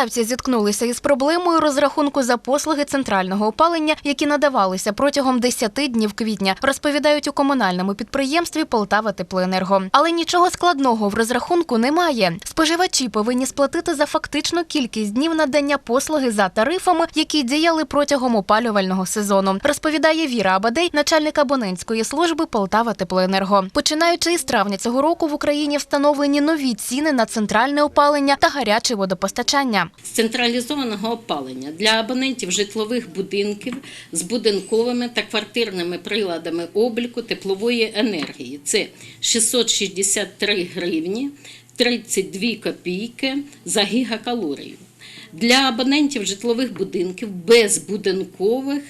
Полтавці зіткнулися із проблемою розрахунку за послуги центрального опалення, які надавалися протягом 10 днів квітня, розповідають у комунальному підприємстві Полтава Теплоенерго. Але нічого складного в розрахунку немає. Споживачі повинні сплатити за фактичну кількість днів надання послуги за тарифами, які діяли протягом опалювального сезону. Розповідає Віра Абадей, начальник абонентської служби Полтава Теплоенерго. Починаючи із травня цього року в Україні встановлені нові ціни на центральне опалення та гаряче водопостачання. З централізованого опалення для абонентів житлових будинків з будинковими та квартирними приладами обліку теплової енергії. Це 663 гривні 32 копійки за гігакалорію. Для абонентів житлових будинків без будинкових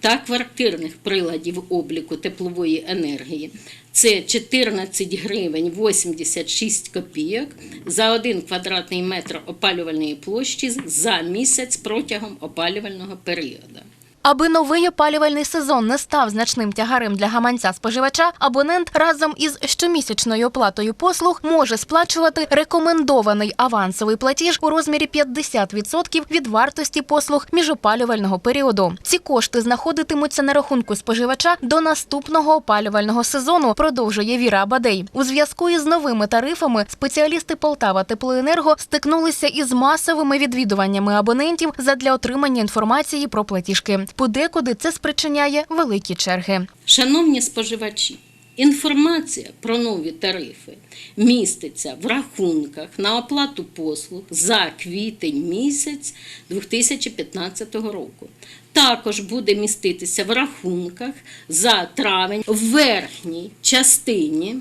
та квартирних приладів обліку теплової енергії це 14 гривень 86 копійок за 1 квадратний метр опалювальної площі за місяць протягом опалювального періоду. Аби новий опалювальний сезон не став значним тягарем для гаманця споживача, абонент разом із щомісячною оплатою послуг може сплачувати рекомендований авансовий платіж у розмірі 50% від вартості послуг міжопалювального періоду. Ці кошти знаходитимуться на рахунку споживача до наступного опалювального сезону. Продовжує Віра Абадей. У зв'язку із новими тарифами спеціалісти Полтава Теплоенерго стикнулися із масовими відвідуваннями абонентів задля отримання інформації про платіжки. Подекуди це спричиняє великі черги. Шановні споживачі, інформація про нові тарифи міститься в рахунках на оплату послуг за квітень місяць 2015 року. Також буде міститися в рахунках за травень в верхній частині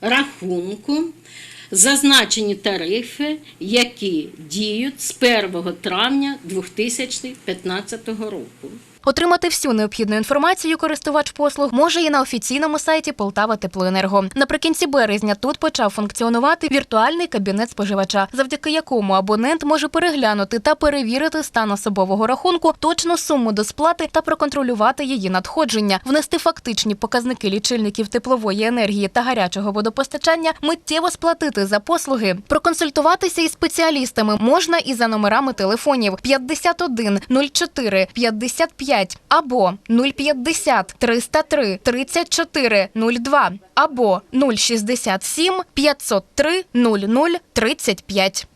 рахунку зазначені тарифи, які діють з 1 травня 2015 року. Отримати всю необхідну інформацію користувач послуг може і на офіційному сайті Полтава Теплоенерго. Наприкінці березня тут почав функціонувати віртуальний кабінет споживача, завдяки якому абонент може переглянути та перевірити стан особового рахунку, точну суму до сплати та проконтролювати її надходження, внести фактичні показники лічильників теплової енергії та гарячого водопостачання, миттєво сплатити за послуги. Проконсультуватися із спеціалістами можна і за номерами телефонів 51 04 55 або 050 303 34 02 або 067 503 00 35.